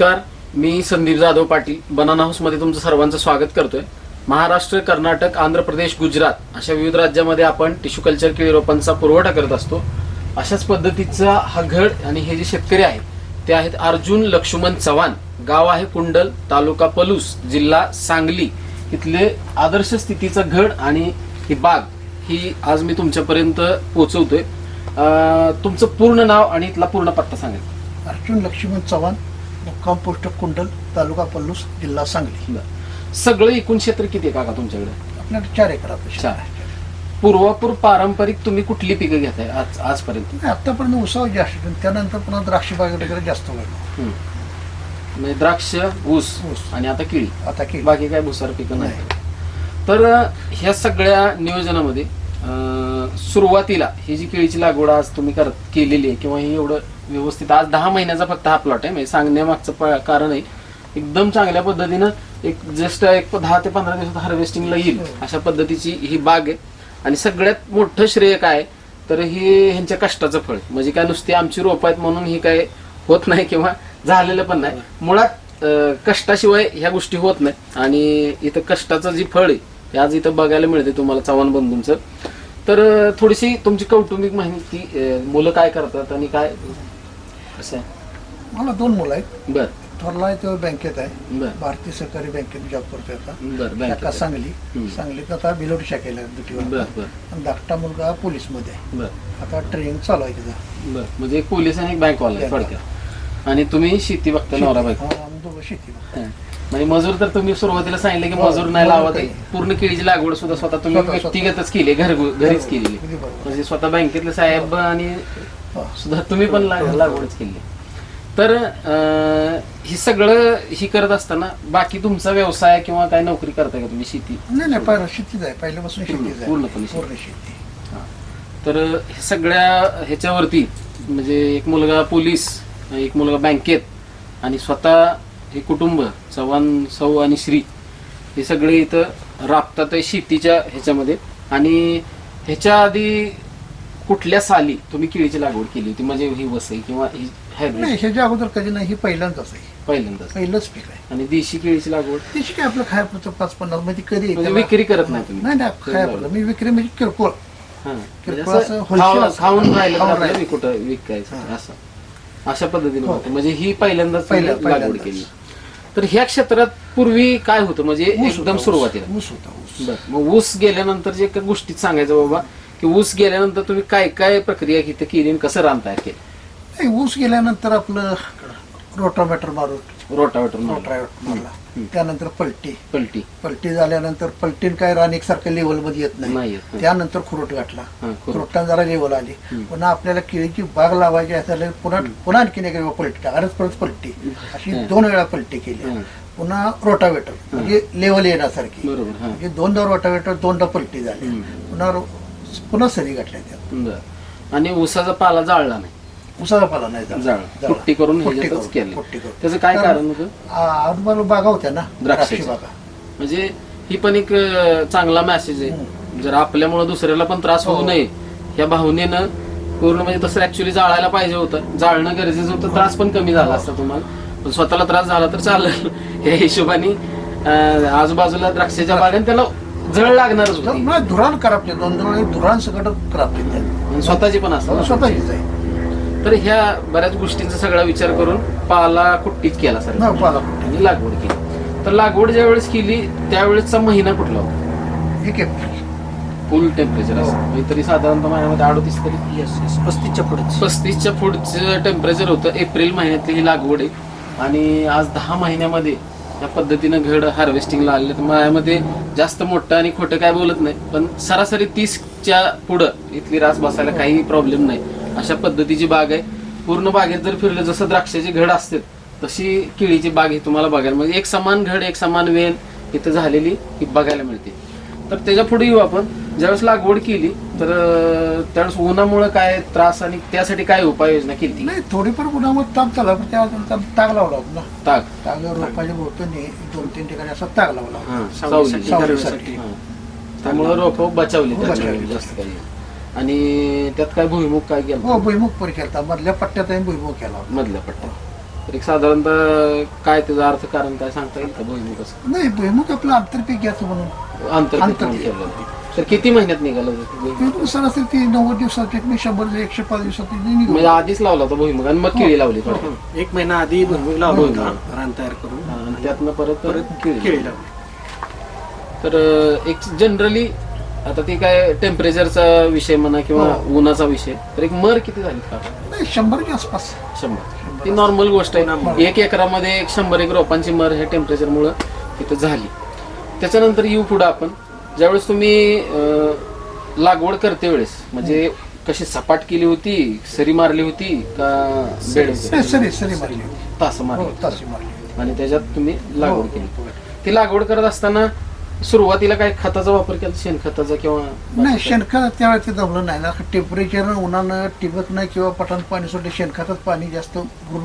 नमस्कार मी संदीप जाधव पाटील. बनाना हाऊसमध्ये तुमचं सर्वांचं स्वागत करतोय. महाराष्ट्र कर्नाटक आंध्र प्रदेश गुजरात अशा विविध राज्यामध्ये आपण टिश्यू कल्चर केळी रोपांचा पुरवठा करत असतो. अशाच पद्धतीचा हा घड आणि हे जे शेतकरी आहेत ते आहेत अर्जुन लक्ष्मण चव्हाण. गाव आहे कुंडल तालुका पलूस जिल्हा सांगली. इथले आदर्श स्थितीचं घड आणि ही बाग ही आज मी तुमच्यापर्यंत पोहोचवतोय तुमचं पूर्ण नाव आणि इथला पूर्ण पत्ता सांगेल अर्जुन लक्ष्मण चव्हाण मुक्काम पोस्ट कुंडल तालुका पल्लूस जिल्हा सांगली बरं. सगळं एकूण क्षेत्र किती आहे काका तुमच्याकडे आपल्याकडे चार एकर चार. आहे. पूर्वापूर पारंपरिक तुम्ही कुठली पिकं घेताय आज आजपर्यंत नाही, आतापर्यंत उसाव जास्त पण त्यानंतर पुन्हा द्राक्ष बाग वगैरे जास्त हम्म. म्हणजे द्राक्ष ऊस ऊस. आणि आता केळी आता की बाकी काय भुसार पिकं नाही नाही. तर अं, ह्या सगळ्या नियोजनामध्ये अं, सुरुवातीला ही जी केळीची लागवड आज तुम्ही करत केलेली आहे किंवा ही एवढं व्यवस्थित. आज दहा महिन्याचा फक्त हा प्लॉट आहे. म्हणजे सांगण्यामागचं कारण आहे. एकदम चांगल्या पद्धतीनं एक जस्ट एक दहा ते पंधरा दिवसात हार्वेस्टिंगला येईल अशा पद्धतीची ही बाग आहे. आणि सगळ्यात मोठं श्रेय काय? तर हे ह्यांच्या कष्टाचं फळ. म्हणजे काय नुसती आमची रोप आहेत म्हणून ही काय होत नाही किंवा झालेलं पण नाही. मुळात कष्टाशिवाय ह्या गोष्टी होत नाही. आणि इथं कष्टाचं जी फळ आहे हे आज इथं बघायला मिळते तुम्हाला चव्हाण बंधूंचं. तर थोडीशी तुमची कौटुंबिक माहिती मुलं काय करतात आणि काय आहे? मला दोन मुलं आहेत. बर. थोरला आहे तो बँकेत आहे. बर. भारतीय सरकारी बँकेत जॉब करतोय आता. बर शाखा. सांगली. हम्म. सांगलीत आता बिलोड शाखेला बर ड्युटीवर. बर आणि धाकटा मुलगा पोलीसमध्ये आहे. बर. आता ट्रेनिंग चालू आहे बर. म्हणजे एक पोलीस आणि एक बँक वाला आहे थोडक्यात. आणि तुम्ही शेती बघता नवरा बायको. हा, आम्ही दोघं शेती. हा. म्हणजे मजूर तर तुम्ही सुरुवातीला सांगितलं की हो, मजूर नाही मजूर लावत काही. पूर्ण केळीची लागवड सुद्धा स्वतः तुम्ही स्वतः- स्वतः. व्यक्तिगतच केली घरगु घरीच केलेली अगदी बरोबर. म्हणजे स्वतः बँकेतले साहेब आणि हा. सुद्धा तुम्ही पण लाग- लागवडच केली. तर अं, हे सगळं ही करत असताना बाकी तुमचा व्यवसाय किंवा काय नोकरी करताय का तुम्ही? शेती? नाही नाही पहिलं शेतीच आहे. पहिल्यापासून शेतीच आहे. पूर्णपणे शेती. पूर्ण शेती. हा. तर हे सगळ्या ह्याच्यावरती म्हणजे एक मुलगा पोलीस एक मुलगा बँकेत आणि स्वतः हे कुटुंब चव्हाण सौ आणि श्री हे सगळे इथं राबतात आहे शेतीच्या ह्याच्यामध्ये. आणि ह्याच्या आधी कुठल्या साली तुम्ही केळीची लागवड केली होती? म्हणजे ही वसई किंवा ही नाही ह्याच्या अगोदर कधी नाही ही पहिल्यांदाच आहे. पहिल्यांदाच पहिलंच पीक आहे. आणि देशी केळीची लागवड? त्याची काय आपलं खायपुरतं पाच पन्नासमध्ये कधी म्हणजे त्याला- विक्री करत नाही तुम्ही? नाही नाही खायपुरतं. मी विक्री म्हणजे किरकोळ. हा. म्हणजे किरकोळ असं असं wholesale खाऊ- असं. खाऊन राहिलं तर खाऊन आपल्याला राहिलं. कुठं विकायचं. असं. अशा पद्धतीने हो. होतं. म्हणजे ही पहिल्यांदाच पहिल्या- तुम्ही लागवड पहिल्यांदाच. केली तर ह्या क्षेत्रात पूर्वी काय होतं? म्हणजे ऊस एकदम होता, सुरुवातीला. ऊस ऊस होता ऊस. बरं. मग ऊस गेल्यानंतर जे एका गोष्टीत सांगायचं बाबा की ऊस गेल्यानंतर तुम्ही काय काय प्रक्रिया इथं केली आणि कसं रान तयार केलं नाही, ऊस गेल्यानंतर आपलं रोटामॅटर मारून रोटावेटर रोटावेटर मारला. त्यानंतर पलटी. पलटी. पलटी झाल्यानंतर पलटीन काय रान एकसारखं लेवलमध्ये येत नाही. नाही येत, नाही. त्यानंतर खुरट गाठला. हा, खुरट. खुरटान जरा लेवल आली. पुन्हा आपल्याला केळीची बाग लावायची असेल पुन्हा पुन्हा आणखीन एक वेळा पलटी अरेच परत पलटी. अशी. दोन वेळा पलटी केली. हा. पुन्हा रोटावेटर. म्हणजे लेवल येण्यासारखी. बरोबर हा. म्हणजे दोनदा रोटावेटर दोनदा पलटी झाली. पुन्हा रो- पुन्हा सरी गाठल्या त्या. बरं. आणि ऊसाचा पाला जाळला नाही. उसाचा पाला नाही झाला. पुट्टी करून पुट्टी ह्याच्यातच करून, केलं. पुट्टी करून. त्याचं काय कारण होतं? आ- आजूबाजूला बागा होत्या ना द्राक्षाची. द्राक्षी बागा. म्हणजे ही पण एक अं, चांगला मेसेज आहे. जर आपल्यामुळे दुसऱ्याला पण त्रास होऊ हो. नये या भावनेनं पूर्ण म्हणजे तसं ऍक्च्युली जाळायला पाहिजे होतं. जाळणं गरजेचं होतं. त्रास पण कमी झाला असता तुम्हाला. पण स्वतःला त्रास झाला तर चालेल. या हिशोबाने अं, आजूबाजूला द्राक्षाच्या बागान त्याला जळ लागणारच तर होती. नाही धुराण करापते दोन दोन वेळी धुराण सकट करापते त्या आणि स्वतःची पण असतात स्वतःचीच आहे. तर ह्या बऱ्याच गोष्टींचा सगळा विचार करून पाला कुट्टीच केला सर. ना पाला आणि लागवड केली. तर लागवड ज्या वेळेस केली त्यावेळेसचा महिना कुठला होता? एक एप्रिल. फुल टेम्परेचर हो. असतं म्हणजे तरी साधारणतः महिन्यामध्ये अडोतीस तरी? येस येस पस्तीसच्या पुढे पस्तीसच्या पुढचं टेम्परेचर होतं. एप्रिल महिन्यातली ही लागवड आहे. आणि आज दहा महिन्यामध्ये या पद्धतीनं घड हार्वेस्टिंगला आले तर माझ्यामध्ये जास्त मोठं आणि खोटं काय बोलत नाही पण सरासरी तीसच्या पुढं इथली रास बसायला काही प्रॉब्लेम नाही. अशा पद्धतीची बाग आहे. पूर्ण बागेत जर फिरलं जसं द्राक्षाची घड असते तशी केळीची बाग ही तुम्हाला बघायला म्हणजे एक समान घड एक समान वेन इथं झालेली ही बघायला मिळते. तर त्याच्या पुढे येऊ आपण ज्यावेळेस लागवड केली तर त्यावेळेस उन्हामुळे काय त्रास आणि त्यासाठी काय उपाययोजना केली नाही थोडीफार उन्हामध्ये ताप झाला पण त्या ताग लावला ताक ताग. रोपाच्या भोवतणी दोन तीन ठिकाणी असा ताग लावला होता. हा, सावलीसाठी. त्यामुळे रोप बचावली हो, त्याच्यामुळे बचावली. जास्त काही. आणि त्यात काय भुईमुग काय केलं? हो भुईमुग परी केला मधल्या पट्ट्यात भुईमुग केला होता. मधल्या पट्ट्यात. एक साधारणतः काय त्याचा अर्थ कारण काय सांगता येईल का भुईमुग असं नाही भुईमुग आपलं आंतरपीक घ्यायचं म्हणून. म्हणून केलेलं तर किती महिन्यात निघालं होतं भुईमुग? भुईमुग सरासरी ती नव्वद दिवसात एक मी शंभर एकशे पाच दिवसात निघून म्हणजे आधीच लावला होता भुईमुग आणि मग केळी लावली थोडी एक महिना आधी भुईमुग लावला होता. रान तयार करून. आणि त्यातनं परत परत केळी केळी लावली. तर अं, एक जनरली आता ते काय टेम्परेचरचा विषय म्हणा किंवा उन्हाचा विषय तर एक मर किती झाली? का नाही शंभरच्या आसपास. शंभर. ती नॉर्मल गोष्ट आहे. एक एकरामध्ये एक शंभर एक रोपांची मर ह्या टेम्परेचरमुळं तिथं झाली. त्याच्यानंतर येऊ पुढं आपण. ज्यावेळेस तुम्ही लागवड करते वेळेस म्हणजे कशी सपाट केली होती सरी मारली होती का बेड? सरी सरी मारली. तास मारली हो. आणि त्याच्यात तुम्ही लागवड हो. केली ती लागवड करत असताना सुरुवातीला काय खताचा वापर केला शेणखताचा किंवा नाही शेणखत त्यावेळेस ते जमलं नाही. ना टेम्परेचर उन्हानं टिबत नाही किंवा पटान पाणी सोडले शेणखतात पाणी जास्त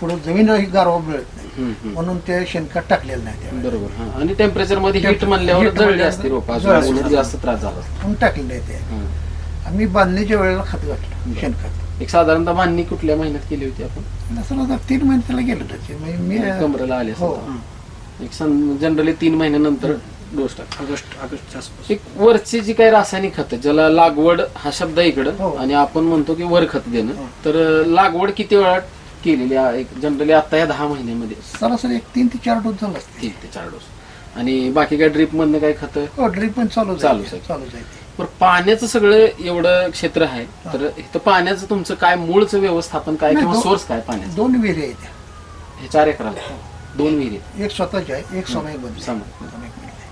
पुढे जमीन ही गारवा मिळत नाही. म्हणून ते शेणखत टाकलेलं नाही बरोबर आणि टेम्परेचरमध्ये हिट म्हणल्यावर जळली असते रोप. जास्त त्रास झाला. म्हणून टाकलेलं आहे ते. आम्ही बांधणीच्या वेळेला खत घातलं शेणखत. एक साधारणतः बांधणी कुठल्या महिन्यात केली होती आपण? तीन महिने त्याला गेलं त्याचे म्हणजे मी कमरेला आले हो. एक जनरली तीन महिन्यानंतर डोस टाक ऑगस्ट ऑगस्टच्या आसपास. एक वरची जी काही रासायनिक खत ज्याला लागवड हा शब्द आहे इकडं हो. आणि आपण म्हणतो की वर खत देणं हो. तर अं, लागवड किती वेळात केलेली आहे? एक जनरली आता या दहा महिन्यामध्ये. सरासरी एक तीन ते चार डोस झाला असते तीन ते चार डोस. आणि बाकी काय ड्रीप मधनं काय खत? हो ड्रीप पण चालू आहे. आहे ते. बरं पाण्याचं सगळं एवढं क्षेत्र आहे तर इथं पाण्याचं तुमचं काय मूळचं व्यवस्थापन काय नाही, किंवा दो- सोर्स काय पाण्याचं? दोन विहिरी आहेत. हे चार एकराला. दोन विहिरी. एक स्वतःची आहे एक समय बंद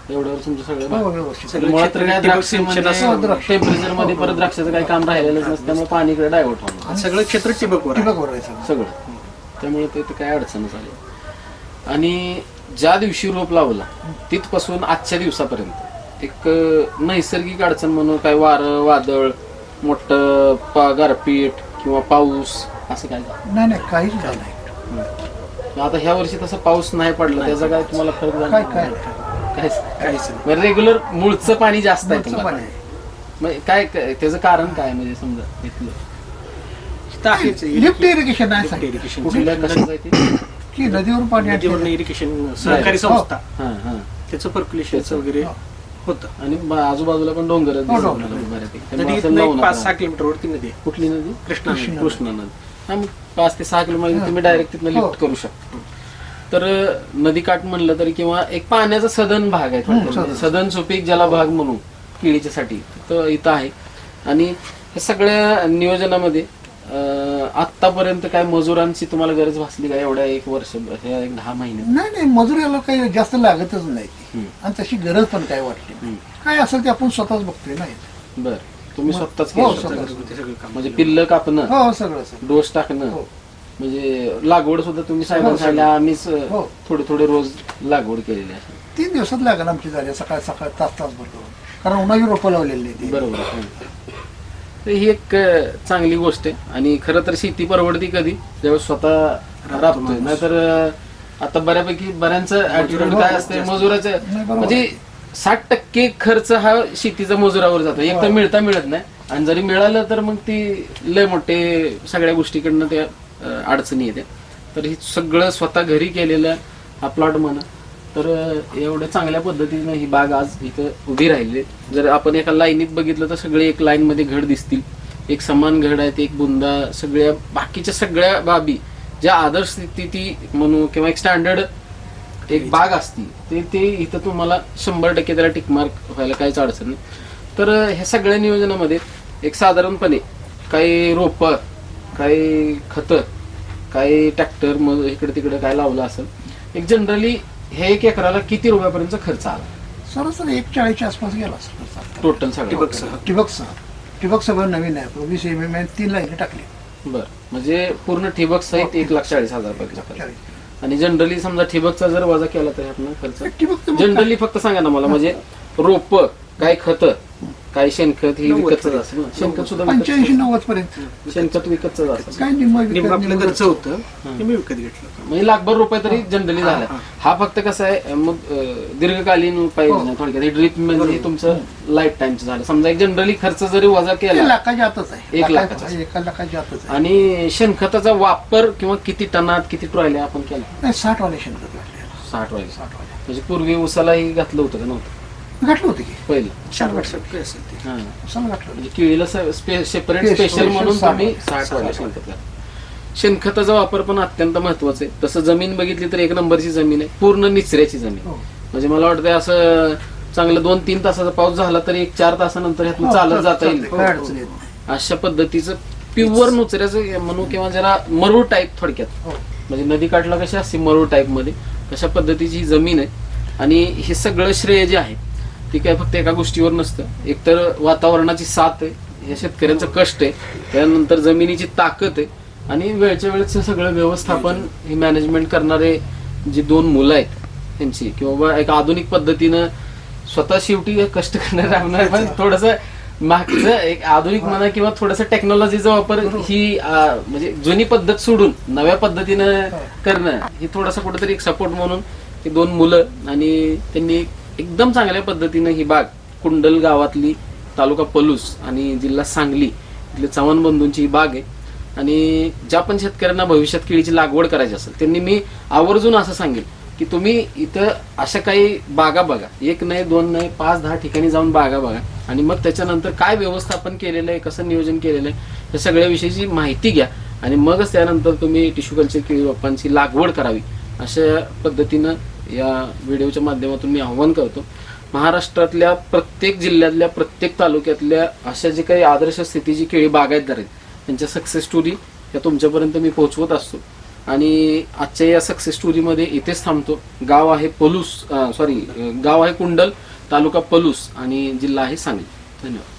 समज. एवढ्यावर तुमचं सगळं हो भाग. व्यवस्थित सगळं मुळात तर काय क्षेत्र द्राक्ष ठिबक सिंचन म्हणजे असं द्राक्ष. टेम्परेचरमध्ये परत द्राक्षाचं काही काम राहिलेलंच नसतं त्यामुळे पाणी इकडे डायव्हर्ट होणार आणि सगळं क्षेत्र टिबकवर आहे. ठिबक वर आहे सगळं. सगळं त्यामुळे ते ते काय अडचणच आली आणि ज्या दिवशी रोप लावला तिथपासून आजच्या दिवसापर्यंत एक अं, नैसर्गिक अडचण म्हणून काय वारं वादळ मोठं पा गारपीट किंवा पाऊस असं काय झालं? नाही नाही काहीच झालं नाही आता ह्या वर्षी तसा पाऊस नाही पडला त्याचा काय तुम्हाला फरक झाला काय काय नाही. काहीच काहीच नाही रेग्युलर मूळचं पाणी जास्त आहे तुम्हाला पाणी आहे. म्हणजे काय काय- त्याचं कारण काय म्हणजे समजा इथलं इथं आहेच लिफ्ट इरिगेशन आहे लिफ्ट सांगितलं. इरिगेशन कुठल्या कशाचं आहे ते की नदीवर पाणी नदीवरनं आणते. इरिगेशन सहकारी हो. संस्था हा हा त्याचं पर्क्युलेशनचं वगैरे हो. होतं आणि ब- आजूबाजूला पण डोंगर हो, डोंगर. नदी इथनं एक पाच सहा किलोमीटरवरती नदी आहे कुठली नदी कृष्णा नदी. कृष्णा. कृष्णा नदी हा मग पाच ते सहा किलोमीटर तुम्ही डायरेक्ट तिथनं हो. लिफ्ट करू शकता तर नदीकाठ म्हणलं तरी किंवा एक पाण्याचा सदन भाग आहे थोडक्यात. सदन. सुपीक ज्याला भाग म्हणू केळीच्या साठी तर इथं आहे आणि हे सगळ्या नियोजनामध्ये अं, आत्तापर्यंत काय मजुरांची तुम्हाला गरज भासली का एवढ्या एक वर्ष ह्या एक दहा महिन्यात नाही नाही मजुरीला काही जास्त लागतच नाही ती. आणि तशी गरज पण काय वाटली नाही. काय असेल ते आपण स्वतःच बघतोय ना इथे. बर तुम्ही स्वतःच हो, केलं स्वतः. सगळं. ते सगळं काम म्हणजे पिल्ल कापणं हो सगळं सगळं डोस टाकणं हो. म्हणजे लागवड सुद्धा तुम्ही साहेबांना हो, सांगितलं. आम्हीच हो. थोडे थोडे रोज लागवड केलेली आहे. तीन दिवसात लागेल आमची झाली सकाळ सकाळ तास तास भरतो. कारण उन्हाची रोपं लावलेली आहे ती. बरोबर आहे. तर ही एक अं, चांगली गोष्ट आहे. आणि खरं तर शेती परवडती कधी? जेव्हा स्वतः राबतोय. नाहीतर अं, आता बऱ्यापैकी बऱ्यांचं ऍटिट्यूड काय असते मजुराचं. नाही, बरोबर. म्हणजे. साठ टक्के खर्च हा शेतीचा मजुरावर जातो. एक तर हो. मिळता मिळत नाही. आणि जरी मिळालं तर मग ती लय मोठे सगळ्या गोष्टीकडनं त्या अडचणी येते. तर ही सगळं स्वतः घरी केलेलं हा प्लॉट म्हणा. तर एवढ्या चांगल्या पद्धतीनं ही बाग आज इथं उभी राहिली जर आपण एका लाईनीत बघितलं तर सगळे एक लाईनमध्ये घड दिसतील. एक समान घड आहेत एक बुंदा सगळ्या बाकीच्या सगळ्या बाबी ज्या आदर्श स्थिती म्हणू किंवा एक स्टँडर्ड एक बाग असती ते ते इथं तुम्हाला शंभर टक्के त्याला टिकमार्क व्हायला काहीच अडचण नाही. तर ह्या सगळ्या नियोजनामध्ये एक साधारणपणे काही रोपं काही खतं काही ट्रॅक्टर मग इकडे तिकडे काय लावलं असेल एक जनरली हे एक एकराला किती रुपयापर्यंत खर्च आला? सरासरी एक चाळीसच्या आसपास गेला असेल. टोटल सगळं. ठिबकसह. ठिबक सह. ठिबक सगळं नवीन आहे. वीस एम एम तीन लाईन टाकली. बर. म्हणजे पूर्ण ठिबक सहित एक लाख चाळीस हजार रुपये खर्च. चाळीस. आणि जनरली समजा ठिबकचा जर वजा केला तर आपण खर्च? जनरली फक्त सांगा ना मला म्हणजे रोप काय खत काही शेणखत ही विकतच ना? शेणखत सुद्धा पंच्याऐंशी नव्वद पर्यंत. शेणखत विकतच काय निम्म निम्म आपलं घरचं होतं ते मी विकत घेतलं म्हणजे लाखभर रुपये तरी जनरली झाला. हा. फक्त कसं आहे मग दीर्घकालीन उपाय हो. योजना थोडक्यात. ड्रीप म्हणजे तुमचं लाईफ टाइमचं झालं. समजा एक जनरली खर्च जरी वजा केला लाखाच्या आतच आहे. एक लाखा- लाखाचं. एका लाखाच्या आतच आहे. आणि शेणखताचा वापर किंवा किती टनात किती ट्रॉयल्या आपण केला? नाही साठ वाले शेणखत घातले साठ ट्रॉयल्या साठ वाले म्हणजे पूर्वी उसालाही घातलं होतं का नव्हतं? घातलं होतं की? पहिलं. चार असेल ते. हा. घातलं. म्हणजे केळीला सेपरेट स्पेशल म्हणून तुम्ही. साठ. शेणखताचा वापर पण अत्यंत महत्त्वाचा आहे. तसं जमीन बघितली तर एक नंबरची जमीन आहे. पूर्ण निचऱ्याची जमीन हो. म्हणजे मला वाटतं असं चांगलं दोन तीन तासाचा पाऊस झाला तर एक चार तासानंतर ह्यातून हो, चालत जाता येईल. चालतंय, काय अडचण येत नाही. अशा पद्धतीचं प्युअर नुचऱ्याचं म्हणू किंवा जरा मरू टाईप थोडक्यात. हो. म्हणजे नदी काठला कशी असते? मरू टाईपमध्ये. तशा पद्धतीची ही जमीन आहे. आणि हे सगळं श्रेय जे आहे ती काय फक्त एका गोष्टीवर नसतं. एकतर वातावरणाची साथ आहे या शेतकऱ्यांचं कष्ट आहे त्यानंतर जमिनीची ताकद आहे आणि वेळच्या वेळेचं सगळं व्यवस्थापन हे मॅनेजमेंट करणारे जी दोन मुलं आहेत त्यांची. किंवा एक आधुनिक पद्धतीनं स्वतः शेवटी कष्ट करणारे राहणार पण थोडस मागचं एक आधुनिक म्हणा किंवा थोडस टेक्नॉलॉजीचा वापर ही म्हणजे जुनी पद्धत सोडून नव्या पद्धतीनं करणं ही थोडासा कुठेतरी एक सपोर्ट म्हणून ही दोन मुलं आणि त्यांनी एकदम चांगल्या पद्धतीनं ही बाग कुंडल गावातली तालुका पलूस आणि जिल्हा सांगली इथले चव्हाण बंधूंची ही बाग आहे. आणि ज्या पण शेतकऱ्यांना भविष्यात केळीची लागवड करायची असेल त्यांनी मी आवर्जून असं सांगेल की तुम्ही इथं अशा काही बागा बघा. एक नाही दोन नाही पाच दहा ठिकाणी जाऊन बागा बघा. आणि मग त्याच्यानंतर काय व्यवस्थापन केलेलं आहे कसं नियोजन केलेलं आहे या सगळ्याविषयीची माहिती घ्या. आणि मगच त्यानंतर तुम्ही टिश्यू कल्चर केळी रोपांची लागवड करावी अशा पद्धतीनं या व्हिडिओच्या माध्यमातून मी आव्हान करतो. महाराष्ट्रातल्या प्रत्येक जिल्ह्यातल्या प्रत्येक तालुक्यातल्या अशा जे काही आदर्श स्थितीची केळी बागायतदार आहेत त्यांच्या सक्सेस स्टोरी या तुमच्यापर्यंत मी पोहोचवत असतो. आणि आजच्या या सक्सेस स्टोरीमध्ये इथेच थांबतो. गाव आहे पलूस सॉरी गाव आहे कुंडल तालुका पलूस आणि जिल्हा आहे सांगली. धन्यवाद.